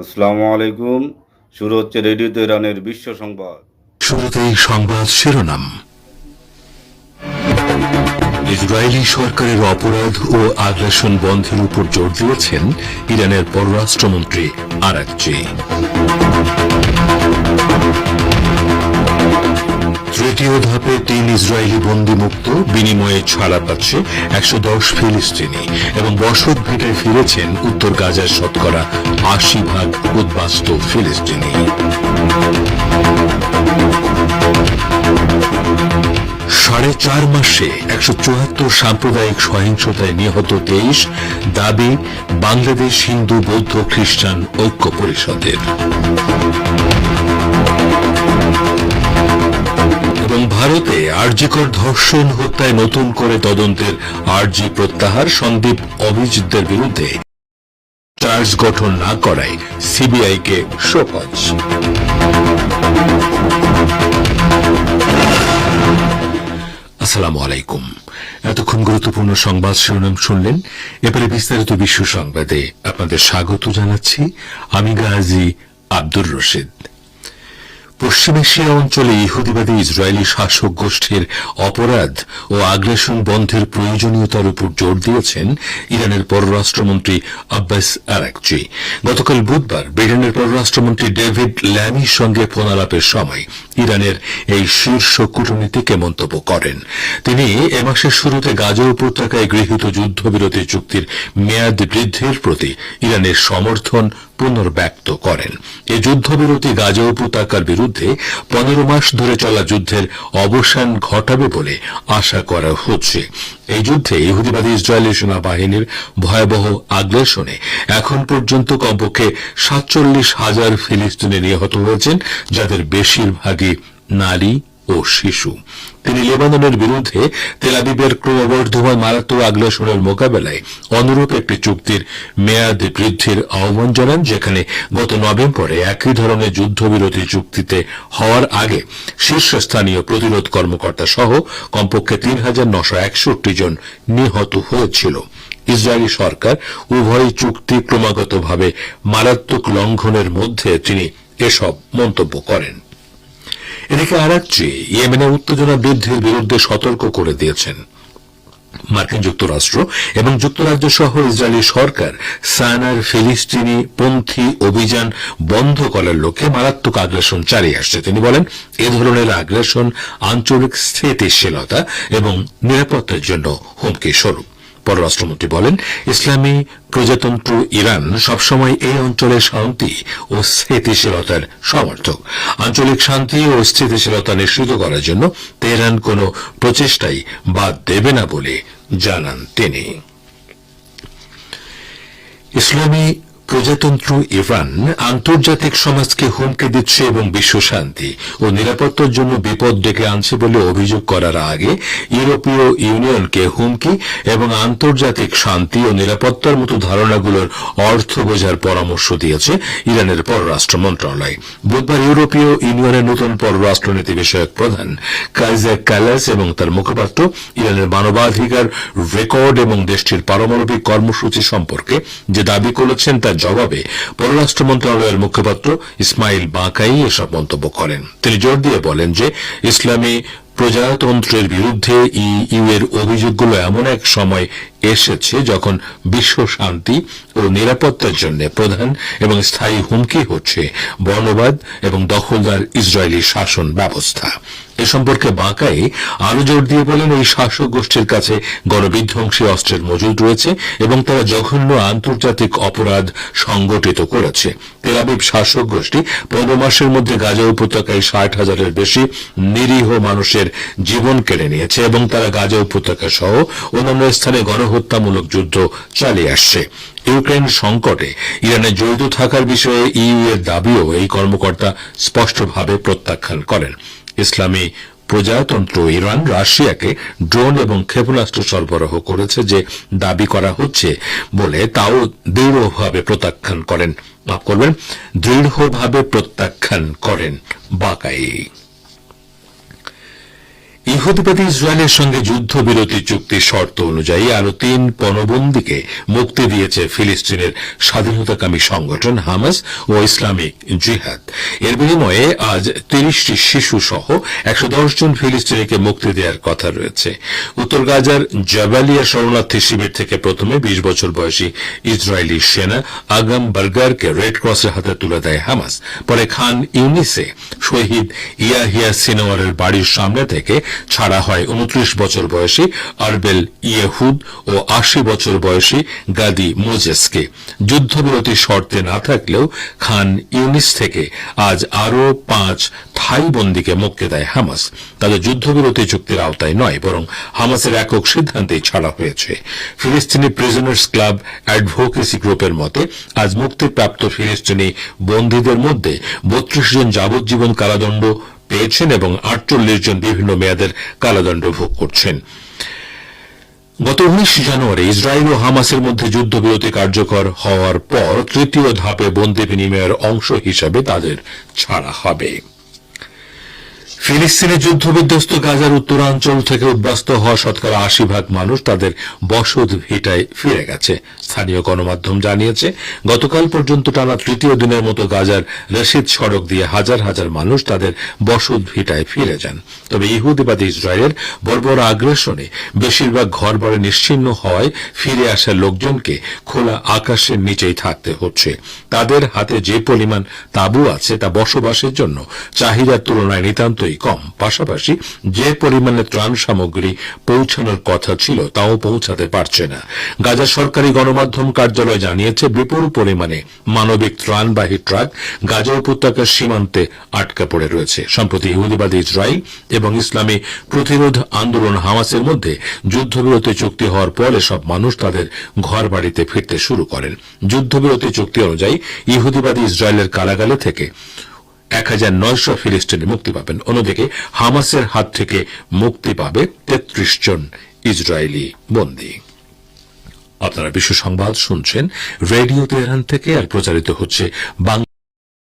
আসসালামু আলাইকুম। শুরু হচ্ছে রেডিও তেহরানের বিশ্ব সংবাদ। শুরুতেই সংবাদ শিরোনাম। ইসরায়েলি সরকারের অপরাধ ও আগ্রাসন বন্ধের উপর জোর দিয়েছেন ইরানের পররাষ্ট্রমন্ত্রী আরাকচি তৃতীয় ধাপে তিন ইসরায়েলি বন্দী মুক্ত বিনিময়ে ছাড়া পাচ্ছে একশো দশ ফিলিস্তিনি এবং বসত ভিটে ফিরেছেন উত্তর গাজার শতকরা আশি ভাগ উদ্বাস্ত ফিলিস্তিনি। সাড়ে চার মাসে একশো চুয়াত্তর সাম্প্রদায়িক সহিংসতায় নিহত তেইশ দাবি বাংলাদেশ হিন্দু বৌদ্ধ খ্রিস্টান ঐক্য পরিষদের। আরজিকর ধর্ষণ হত্যায় নতুন করে তদন্তের আরজি প্রত্যাহার সন্দীপ অভিজিতদের বিরুদ্ধে চার্জ গঠন না করায় সিবিআইকে শোকজ। আসসালামু আলাইকুম। এতক্ষণ গুরুত্বপূর্ণ সংবাদ শিরোনাম শুনলেন। এবারে বিস্তারিত বিশ্ব সংবাদে আপনাদের স্বাগত জানাচ্ছি। আমি গাজী আব্দুর রশিদ। পশ্চিম এশিয়া অঞ্চলে ইহুদিবাদী ইসরায়েলি শাসক গোষ্ঠীর অপরাধ ও আগ্রাসন বন্ধের প্রয়োজনীয়তার উপর জোর দিয়েছেন ইরানের পররাষ্ট্রমন্ত্রী আব্বাস আরাকচি। গতকাল বুধবার ব্রিটেনের পররাষ্ট্রমন্ত্রী ডেভিড ল্যামির সঙ্গে ফোনালাপের সময় ইরানের এই শীর্ষ কূটনীতিকে মন্তব্য করেন। তিনি এ মাসের শুরুতে গাজা উপত্যকায় গৃহীত যুদ্ধবিরতি চুক্তির মেয়াদ বৃদ্ধির প্রতি ইরানের সমর্থন পুনর্ব্যক্ত করেন। এই যুদ্ধবিরতি গাজা উপত্যকার বিরুদ্ধে পনেরো মাস ধরে চলা যুদ্ধের অবসান ঘটাবে বলে আশা করা হচ্ছে। এই যুদ্ধে ইহুদিবাদী ইসরায়েলি সেনাবাহিনীর ভয়াবহ আগ্রাসনে এখন পর্যন্ত কমপক্ষে সাতচল্লিশ হাজার ফিলিস্তিনি নিহত হয়েছেন, যাদের বেশিরভাগই নারী ও শিশু। তিনি লেবাননের বিরুদ্ধে তেলাবিবের ক্রমবর্ধমান মারাত্মক আগ্রাসনের মোকাবেলায় অনুরূপ একটি চুক্তির মেয়াদ বৃদ্ধির আহ্বান জানান, যেখানে গত নভেম্বরে একই ধরনের যুদ্ধবিরতি চুক্তিতে হওয়ার আগে শীর্ষস্থানীয় প্রতিরোধ কর্মকর্তা সহ কমপক্ষে তিন হাজার নশো একষট্টি জন নিহত হয়েছিল। ইসরায়েলি সরকার উভয় চুক্তি ক্রমাগতভাবে মারাত্মক লঙ্ঘনের মধ্যে তিনি এসব মন্তব্য করেন। এদিকে আরাকচি ইয়েমেনে উত্তেজনা বৃদ্ধির বিরুদ্ধে সতর্ক করে দিয়েছেন মার্কিন যুক্তরাষ্ট্র এবং যুক্তরাজ্য সহ ইসরায়েলি সরকার। সানার ফিলিস্তিনি পন্থী অভিযান বন্ধ করার লক্ষ্যে মারাত্মক আগ্রাসন চালিয়ে আসছে। তিনি বলেন, এ ধরনের আগ্রাসন আঞ্চলিক স্থিতিশীলতা এবং নিরাপত্তার জন্য হুমকি স্বরূপ পররাষ্ট্রমন্ত্রী বলেন, ইসলামী প্রজাতন্ত্র ইরান সবসময় এই অঞ্চলের শান্তি ও স্থিতিশীলতার সমর্থক। আঞ্চলিক শান্তি ও স্থিতিশীলতা নিশ্চিত করার জন্য তেহরান কোনো প্রচেষ্টাই বাদ দেবে না বলে জানান তিনি। ইসলামী প্রজাতন্ত্র ইরান আন্তর্জাতিক সমাজকে হুমকি দিচ্ছে এবং বিশ্ব শান্তি ও নিরাপত্তার জন্য বিপদ ডেকে আনছে বলে অভিযোগ করার আগে ইউরোপীয় ইউনিয়নকে হুমকি এবং আন্তর্জাতিক শান্তি ও নিরাপত্তার মতো ধারণাগুলোর অর্থ বোঝার পরামর্শ দিয়েছে ইরানের পররাষ্ট্র মন্ত্রণালয়। বুধবার ইউরোপীয় ইউনিয়নের নতুন পররাষ্ট্রনীতি বিষয়ক প্রধান কাইজা ক্যালাস এবং তার মুখপাত্র ইরানের মানবাধিকার রেকর্ড এবং দেশটির পারমাণবিক কর্মসূচি সম্পর্কে যে দাবি করেছেন তার জবাবে পররাষ্ট্র মন্ত্রণালয়ের মুখপাত্র ইসমাইল বাঁকাই এসব মন্তব্য করেন। তিনি জোর দিয়ে বলেন যে, ইসলামী প্রজাতন্ত্রের বিরুদ্ধে ইইউ এর অভিযোগগুলো এমন এক সময় এসেছে যখন বিশ্ব শান্তি ও নিরাপত্তার জন্য প্রধান এবং স্থায়ী হুমকি হচ্ছে বর্ণবাদ এবং দখলদার ইসরায়েলি শাসন ব্যবস্থা। এ সম্পর্কে বাঁকাই আরও জোর দিয়ে বলেন, এই শাসক গোষ্ঠীর কাছে গণবিধ্বংসী অস্ত্রের মজুদ রয়েছে এবং তারা জঘন্য আন্তর্জাতিক অপরাধ সংগঠিত করেছে। তেলাবিব শাসক গোষ্ঠী পনেরো মাসের মধ্যে গাজা উপত্যকায় ষাট হাজারের বেশি নিরীহ মানুষের জীবন কেড়ে নিয়েছে এবং তারা গাজা উপত্যকা সহ অন্যান্য স্থানে গণহত্যামূলক যুদ্ধ চালিয়ে আসছে। ইউক্রেন সংকটে ইরানের জড়িত থাকার বিষয়ে ইইউ এর দাবিও এই কর্মকর্তা স্পষ্টভাবে প্রত্যাখ্যান করেন। ইসলামী প্রজাতন্ত্র ইরান, রাশিয়াকে ড্রোন এবং ক্ষেপণাস্ত্র সরবরাহ করেছে যে দাবি করা হচ্ছে বলে তাও দৃঢ়ভাবে প্রত্যাখ্যান করেন। করবেন, দৃঢ়ভাবে প্রত্যাখ্যান করেন বাকাই। ইহুদিবাদী ইসরায়েলের সঙ্গে যুদ্ধবিরতি চুক্তির শর্ত অনুযায়ী আরও তিন পণবন্দীকে মুক্তি দিয়েছে ফিলিস্তিনের স্বাধীনতাকামী সংগঠন হামাস ও ইসলামিক জিহাদ। এর বিনিময়ে আজ তিরিশটি শিশু সহ একশো জন ফিলিস্তিনিকে মুক্তি দেওয়ার কথা রয়েছে। উত্তর গাজার জাবালিয়া শরণার্থী শিবির থেকে প্রথমে বিশ বছর বয়সী ইসরায়েলি সেনা আগাম বার্গারকে রেড ক্রসের হাতে তুলে দেয় হামাস। পরে খান ইউনিসে শহীদ ইয়াহিয়া সিনোয়ারের বাড়ির সামনে থেকে ছাড়া হয় উনত্রিশ বছর বয়সী আরবেল ইয়েহুদ ও আশি বছর বয়সী গাদি মোজেসকে। যুদ্ধবিরতি শর্তে না থাকলেও খান ইউনিস থেকে আজ আরও পাঁচ থাই বন্দীকে মুক্তি দেয় হামাস। তাদের যুদ্ধবিরতি চুক্তির আওতায় নয়, বরং হামাসের একক সিদ্ধান্তেই ছাড়া হয়েছে। ফিলিস্তিনি প্রিজনার্স ক্লাব অ্যাডভোকেসি গ্রুপের মতে, আজ মুক্তিপ্রাপ্ত ফিলিস্তিনি বন্দীদের মধ্যে বত্রিশ জন যাবজ্জীবন কারাদণ্ড পেয়েছেন এবং আটচল্লিশ জন বিভিন্ন মেয়াদের কারাদণ্ড ভোগ করছেন। গত উনিশ জানুয়ারি ইসরায়েল ও হামাসের মধ্যে যুদ্ধবিরতি কার্যকর হওয়ার পর তৃতীয় ধাপে বন্দি বিনিময়ের অংশ হিসাবে তাদের ছাড়া হবে। ফিলিস্তিনের যুদ্ধবিধ্বস্ত গাজার উত্তরাঞ্চল থেকে উদ্বাস্ত হওয়া শতকরা আশি ভাগ মানুষ তাদের বসত ভিটায় ফিরে গেছে। স্থানীয় গণমাধ্যম জানিয়েছে, গতকাল পর্যন্ত টানা তৃতীয় দিনের মতো গাজার রশিদ সড়ক দিয়ে হাজার হাজার মানুষ তাদের বসত ভিটায় ফিরে যান। তবে ইহুদিবাদী ইসরায়েলের বর্বর আগ্রাসনে বেশিরভাগ ঘরবাড়ি নিশ্চিহ্ন হওয়ায় ফিরে আসা লোকজনকে খোলা আকাশের নিচেই থাকতে হচ্ছে। তাদের হাতে যে পরিমাণ তাঁবু আছে তা বসবাসের জন্য চাহিদার তুলনায় নিতান্তই কম। পাশাপাশি যে পরিমাণে ত্রাণ সামগ্রী পৌঁছানোর কথা ছিল, তাও পৌঁছাতে পারছে না। গাজা সরকারি গণমাধ্যম কার্যালয় জানিয়েছে, বিপুল পরিমাণে মানবিক ত্রাণবাহী ট্রাক গাজা উপত্যকার সীমান্তে আটকা পড়ে রয়েছে। সম্প্রতি ইহুদিবাদী ইসরায়েল এবং ইসলামী প্রতিরোধ আন্দোলন হামাসের মধ্যে যুদ্ধবিরতি চুক্তি হওয়ার পর এসব মানুষ তাদের ঘর বাড়িতে ফিরতে শুরু করেন। যুদ্ধবিরতি চুক্তি অনুযায়ী ইহুদিবাদী ইসরায়েলের কারাগালে থেকে এক হাজার নয়শো ফিলিস্তিনি মুক্তি পাবেন। অন্যদিকে হামাসের হাত থেকে মুক্তি পাবে তেত্রিশ জন ইসরায়েলি বন্দী। আপনারা বিশ্ব সংবাদ শুনছেন রেডিও তেহরান থেকে, আর প্রচারিত হচ্ছে বাংলা